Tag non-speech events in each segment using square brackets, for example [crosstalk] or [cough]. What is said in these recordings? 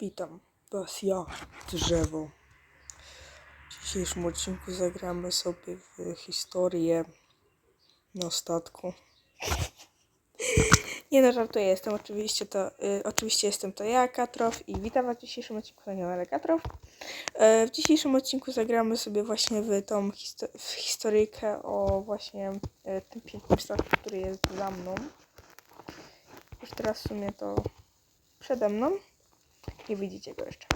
Witam Was, ja, drzewo. W dzisiejszym odcinku zagramy sobie w historię na statku. [laughs] Nie no, żartuję, jestem oczywiście to, y, oczywiście jestem to ja, Katrow i witam Was w dzisiejszym odcinku kanale Katrow. E, w dzisiejszym odcinku zagramy sobie właśnie w tą histo- w historyjkę o właśnie e, tym pięknym statku, który jest za mną. Już teraz w sumie to przede mną. Nie widzicie go jeszcze.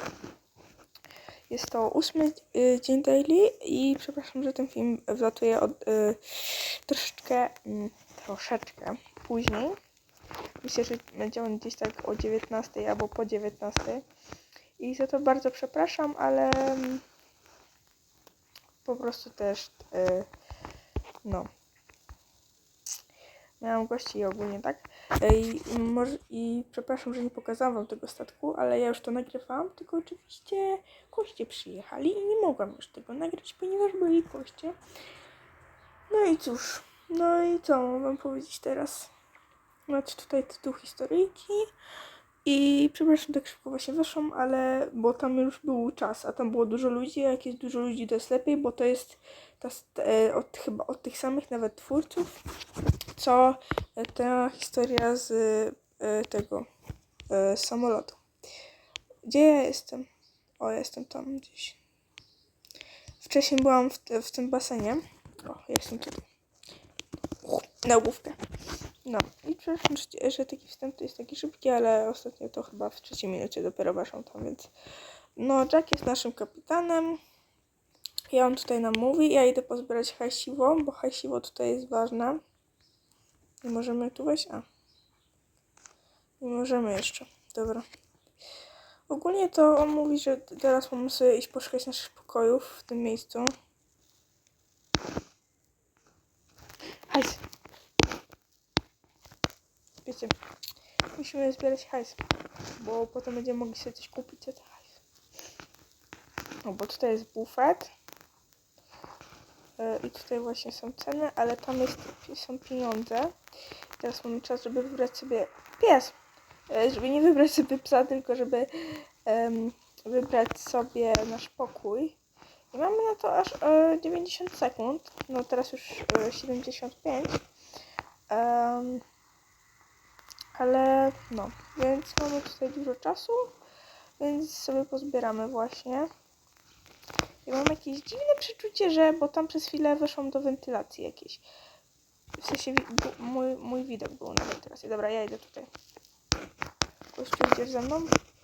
Jest to ósmy y, dzień daily i przepraszam, że ten film wlatuje od, y, troszeczkę, mm, troszeczkę później. Myślę, że będzie on gdzieś tak o 19 albo po 19. I za to bardzo przepraszam, ale mm, po prostu też y, no miałam gości ogólnie tak. I, I przepraszam, że nie pokazałam wam tego statku, ale ja już to nagrywałam, tylko oczywiście goście przyjechali i nie mogłam już tego nagrać, ponieważ byli goście. No i cóż, no i co mam wam powiedzieć teraz? Macie tutaj tytuł historyjki i przepraszam, tak szybko właśnie weszłam, ale bo tam już był czas, a tam było dużo ludzi, a jak jest dużo ludzi to jest lepiej, bo to jest ta, e, od, chyba od tych samych nawet twórców, co ta historia z e, tego e, samolotu. Gdzie ja jestem? O, jestem tam gdzieś. Wcześniej byłam w, w tym basenie. O, jestem tutaj. Na główkę. No i przepraszam, że- taki wstęp to jest taki szybki, ale ostatnio to chyba w trzeciej minucie dopiero weszłam tam, więc... No, Jack jest naszym kapitanem. I on tutaj nam mówi, ja idę pozbierać hajsiwo, bo hajsiwo tutaj jest ważne. Nie możemy tu wejść? A. Nie możemy jeszcze. Dobra. Ogólnie to on mówi, że teraz mamy sobie iść poszukać naszych pokojów w tym miejscu. Hajs. Wiecie, musimy zbierać hajs, bo potem będziemy mogli sobie coś kupić za hajs. No bo tutaj jest bufet. E, I tutaj właśnie są ceny, ale tam jest, są pieniądze. Teraz mamy czas, żeby wybrać sobie pies. E, Żeby nie wybrać sobie psa, tylko żeby em, wybrać sobie nasz pokój. I mamy na to aż e, 90 sekund. No teraz już e, 75. Em, ale no, więc mamy tutaj dużo czasu, więc sobie pozbieramy właśnie. Ja mam jakieś dziwne przeczucie, że, bo tam przez chwilę weszłam do wentylacji jakiejś. W sensie mój, mój widok był na wentylacji. Dobra, ja idę tutaj. Kościół, idziesz ze mną?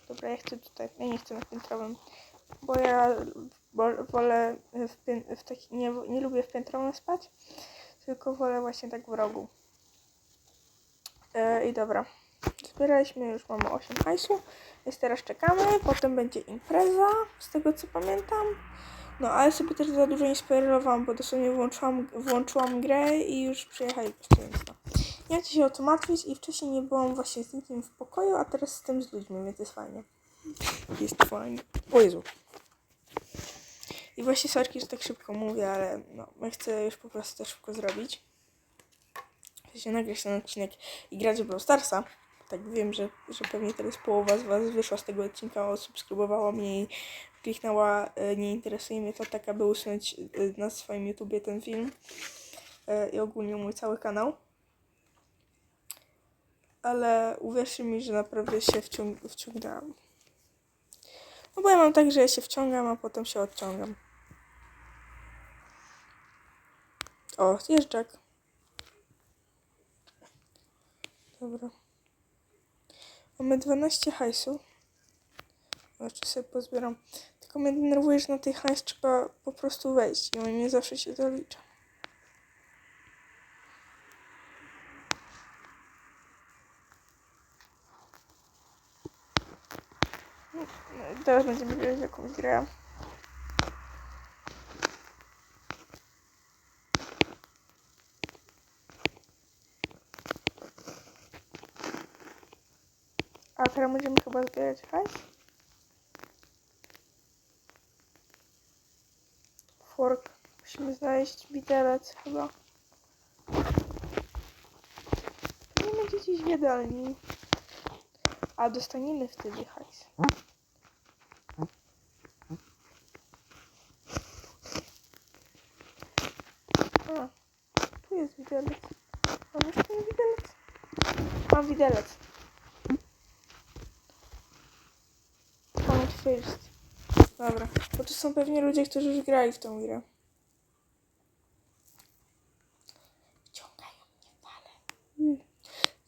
Dobra, ja chcę tutaj. Ja nie chcę na piętrowym, bo ja wolę w, pię- w taki, nie, nie lubię w piętrowym spać, tylko wolę właśnie tak w rogu. E, I dobra. Zbieraliśmy, już mamy 8 hajsu, więc teraz czekamy, potem będzie impreza, z tego co pamiętam. No, ale sobie też za dużo nie spoilerowałam, bo dosłownie włączyłam, włączyłam grę i już przyjechali no. Nie macie się o to martwić i wcześniej nie byłam właśnie z nikim w pokoju, a teraz z tym z ludźmi, więc jest fajnie. Jest fajnie. O Jezu. I właśnie sorki, że tak szybko mówię, ale no, ja chcę już po prostu to szybko zrobić. Chcę się nagrać ten odcinek i grać w Brawl Starsa. Tak wiem, że, że pewnie teraz połowa z Was wyszła z tego odcinka, subskrybowała mnie i kliknęła e, nie interesuje mnie to tak, aby usunąć e, na swoim YouTubie ten film e, i ogólnie mój cały kanał. Ale uwierzcie mi, że naprawdę się wciąg wciągnęłam. No bo ja mam tak, że ja się wciągam, a potem się odciągam. O, jest Jack. Dobra. Mamy 12 hajsu. Znaczy sobie pozbieram. Tylko mnie denerwuje, że na tej hajs trzeba po prostu wejść i on nie zawsze się zalicza. No, no, Teraz będziemy grać jakąś grę. teraz będziemy chyba zbierać hajs. Fork. Musimy znaleźć widelec chyba. Nie będzie dziś w jadalni. A dostaniemy wtedy hajs. A, tu jest widelec. Mam jeszcze nie widelec. Mam widelec. First. Dobra, bo to są pewnie ludzie, którzy już grali w tą grę. Wciągają mnie fale. Hmm.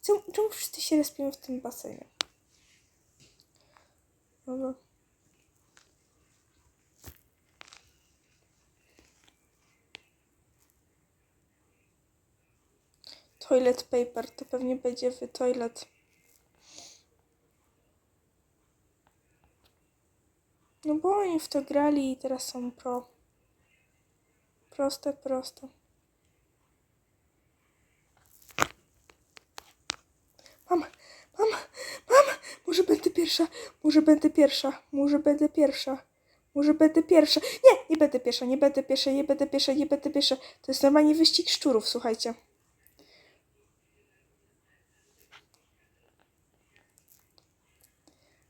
Czemu, czemu wszyscy się respią w tym basenie? Dobra. Toilet paper, to pewnie będzie w toilet. No bo oni w to grali i teraz są pro. Proste, proste. Mama, mama, mama, może będę pierwsza, może będę pierwsza, może będę pierwsza, może będę pierwsza. Nie, nie będę pierwsza, nie będę pierwsza, nie będę pierwsza, nie będę pierwsza. To jest normalnie wyścig szczurów, słuchajcie.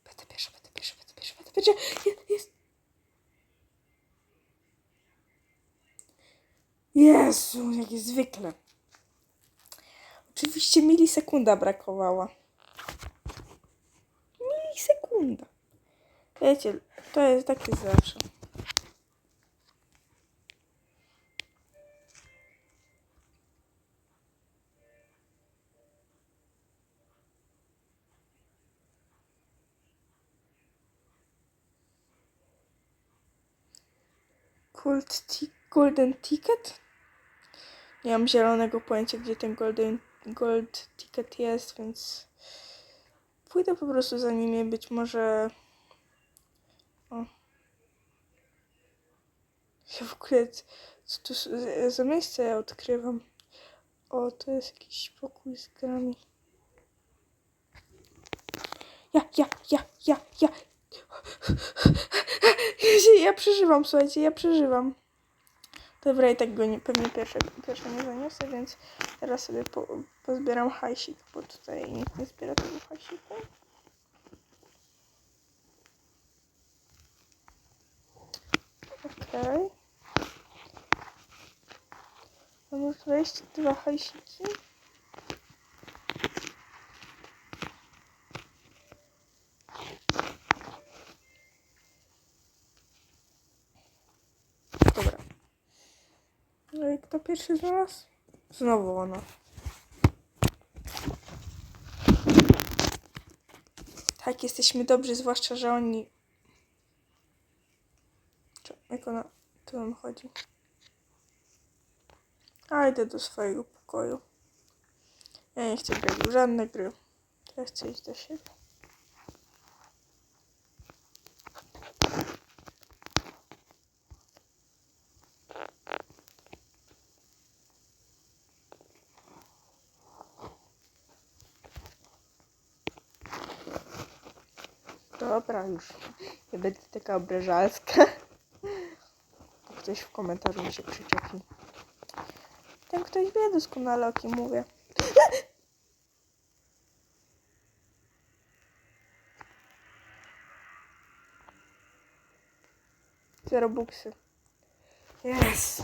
Będę pierwsza, będę pierwsza, będę pierwsza, będę pierwsza. Jest, jest. Jezu, jak zwykle. Oczywiście milisekunda brakowała. Milisekunda. Wiecie, to jest tak jest zawsze. Gold golden Ticket? Nie mam zielonego pojęcia, gdzie ten golden gold ticket jest, więc pójdę po prostu za nimi. Być może. O. Ja w ogóle. Co tu za- miejsce ja odkrywam? O, to jest jakiś pokój z grami. Ja, ja, ja, ja, ja. Ja, ja przeżywam, słuchajcie, ja przeżywam. Dobra, i tak go nie, pewnie pierwsze, pierwsze nie zaniosę, więc teraz sobie po, pozbieram hajsik, bo tutaj nikt nie zbiera tego hajsiku. Okej. Mam już 22 hajsiki. Dobra. No i kto pierwszy znalazł? Znowu ona. Tak, jesteśmy dobrzy, zwłaszcza, że oni... Jak ona... Tu nam chodzi. A, idę do swojego pokoju. Ja nie chcę grać w żadne gry. Ja chcę iść do siebie. Dobra, już. Nie będę taka obrażalska. To Ktoś w komentarzu mi się przyczepi. Ten ktoś wie doskonale o kim mówię. Zero buksy. Jest.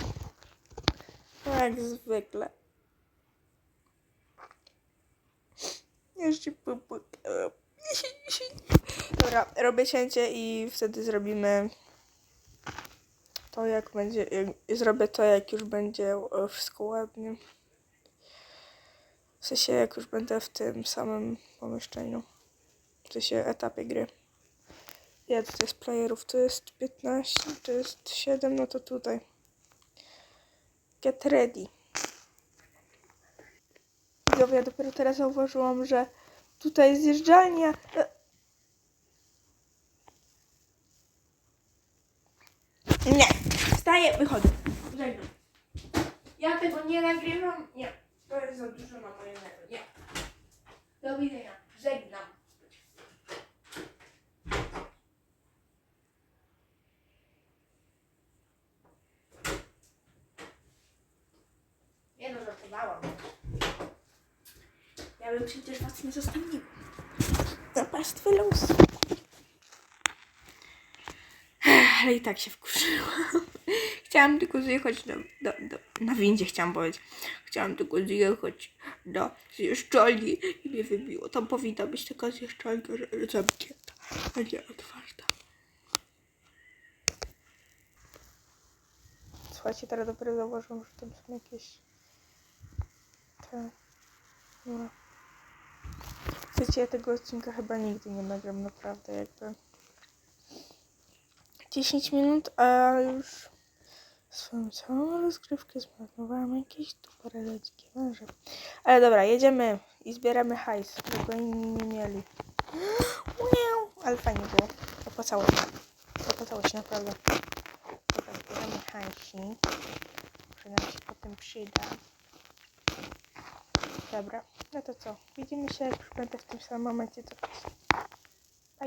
Jak zwykle. Jeszcze popłakałam. Dobra, robię cięcie i wtedy zrobimy to jak będzie, jak, zrobię to jak już będzie e, wszystko ładnie. W sensie jak już będę w tym samym pomieszczeniu. W sensie etapie gry. Ja tutaj z playerów to jest 15, to jest 7, no to tutaj. Get ready. Widzowie, ja dopiero teraz zauważyłam, że tutaj zjeżdżalnia. Nie. Wstaję, wychodzę. Żegnam. Ja tego nie nagrywam. Nie. To jest za dużo na moje nerwy. Nie. Do widzenia. Żegnam. Nie no. Ja bym przecież was nie zostawiła. Na pastwę losu. Ale i tak się wkurzyłam. [laughs] Chciałam tylko zjechać do, do, do, na windzie, chciałam powiedzieć. Chciałam tylko zjechać do zjeżdżalni i mnie wybiło. Tam powinna być taka że- zamknięta, a nie otwarta. Słuchajcie, teraz dopiero zauważyłam, że tam są jakieś te... No. Wiecie, ja tego odcinka chyba nigdy nie nagram, naprawdę, jakby. 10 minut, a już swoją całą rozgrywkę zmarnowałam jakieś tuporeleckie węże. Ale dobra, jedziemy i zbieramy hajs, bo go inni nie mieli. [gasps] Miau, Ale fajnie było. Opłacało się. Opłacało się naprawdę. Dobra, zbieramy hajsik. Że nam się potem przyda. Dobra, no to co? Widzimy się, jak już będę w tym samym momencie co wcześniej.